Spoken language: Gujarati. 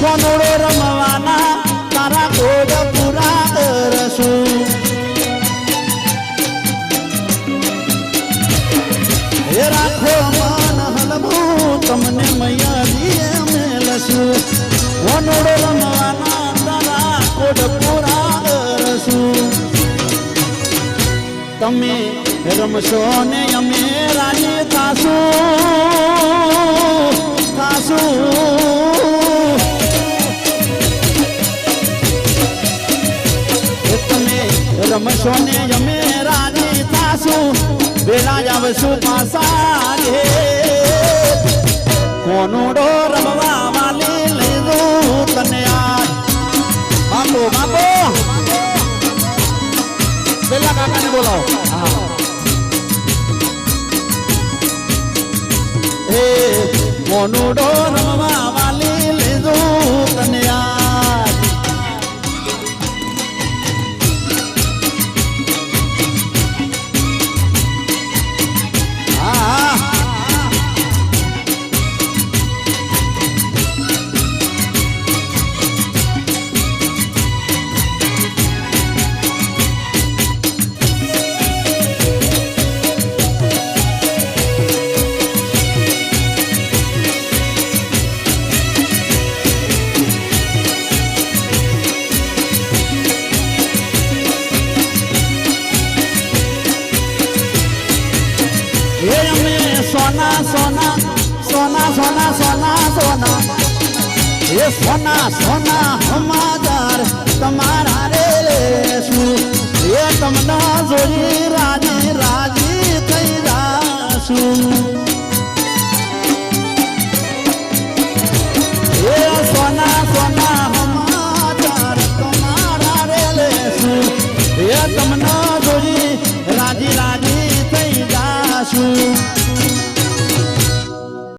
કોનોડો રમવાના તારા ગોળ પૂરા કરશું હે રાખો મન હલવું તમને મૈયાજીએ મેલશું કોનોડો રમવાના તારા ગોળ પૂરા કરશું તમે રમશો ને અમે રમશો ને અમે રાજી થાશું. વેલા જ આવશું પાસા રે કોનુડો રમવા વાલી લીધું તને આજ. બાપો બાપો વેલા કાકાને બોલાવો. એ રમવા એ અમે સોના સોના સોના સોના સોના સોના. એ સોના સોના હમાદાર તમારા રે લેશું. એ તમને જોઈ રાજી રાજી થઈ જાશું. એ તમને aku